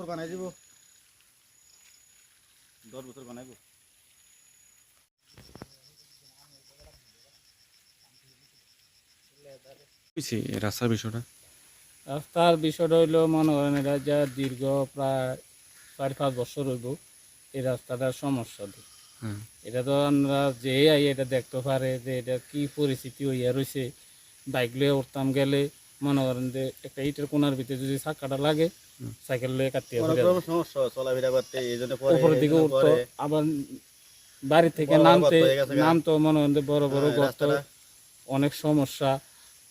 বছর বানাই দিব। দশ বছর বানাইব রাস্তার বিষয়টা? রাস্তার বিষয়টা হইল মনে করেন এটা যা দীর্ঘ প্রায় চার পাঁচ বছর হইব এই রাস্তাটার সমস্যা দিই হ্যাঁ। এটা তো আমরা যে আই এটা দেখতে পারে যে এটা কি পরিস্থিতি হইয়া রয়েছে বাইক লিয়ে উঠতাম গেলে মনে করেন যে একটা ইটের কোনার ভিতরে যদি চাকাটা লাগে সাইকেল লিয়ে অনেক সমস্যা চলাফেরা করতে এই জন্য উপরের দিকে উঠতো আবার বাড়ি থেকে নামতে নামতো মনে করেন যে বড় বড় হ্যাঁ, গর্ত অনেক সমস্যা।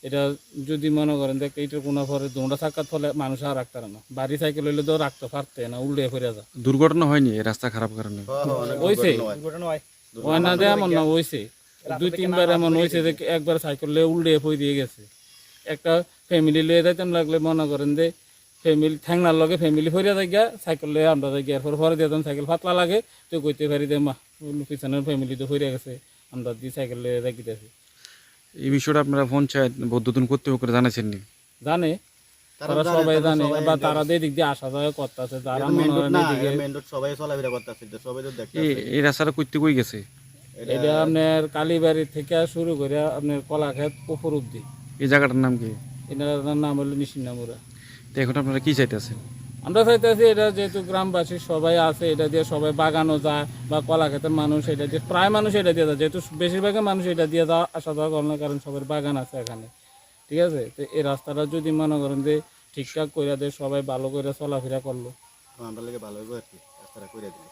এটা যদি মনে করেন যে এইটার কোনো পরে দোমরা থাকার ফলে মানুষ আর রাখতে না। বাড়ি সাইকেল হইলে তো রাখতে পারতে না উল্টে ফিরে যা দুর্ঘটনা হয়নি রাস্তা খারাপ কারণে? হ্যাঁ, হ্যাঁ। দুর্ঘটনা হয়। হয়। না যে এমন না হয়েছে দুই তিনবার এমন হয়েছে যে একবার সাইকেল উল্টে পই দিয়ে গেছে। একটা ফ্যামিলি লিয়ে যাইতাম লাগলে মনে করেন যে ফ্যামিলি ঠ্যাংনার লগে ফ্যামিলি ফরিয়া যাই গিয়া সাইকেল লিয়ে আমরা যাই গিয়া এরপর পরে দিতাম সাইকেল পাতলা লাগে তো কইতে পারি যে মা পিছনের ফ্যামিলি তো ফরিয়া গেছে আমরা দিয়ে সাইকেল লিয়ে যাই গিয়েছি এই বিষয়টা আপনারা পঞ্চায়েত বৌদ্ধতন কর্তৃপক্ষকে জানাচ্ছেন নি? জানে। তারা তারা জানে, সবাই তারা জানে বা তারা। দিক দিয়ে আসা যাওয়া করতেছে যারা এটা মনে না, এটা সবাই চলাফেরা করতেছে সবাই তো এই রাস্তাটা করতে কই গেছে? এটা আপনার কালীবাড়ি থেকে শুরু করে আপনার কলাক্ষেত উপর অব্দি এই জায়গাটার নাম কি? এটার নাম হলো নিশিনামুরা তো এখন আপনারা কি চাইতেছেন? আমরা চাইতেছি এটা যেহেতু গ্রামবাসী সবাই আছে এটা দিয়ে সবাই বাগানও যায় বা কলা ক্ষেতের মানুষ এটা দিয়ে প্রায় মানুষ এটা দিয়ে যায়। যেহেতু বেশিরভাগই মানুষ এটা দিয়ে যাওয়া আসা যাওয়া করে না কারণ সবার বাগান আছে এখানে। ঠিক আছে? তো এই রাস্তাটা যদি মনে করেন যে ঠিকঠাক করে দেয় সবাই ভালো করে চলাফেরা করল। আমরা লাগে ভালো হইব আর কি রাস্তাটা করে দিলে।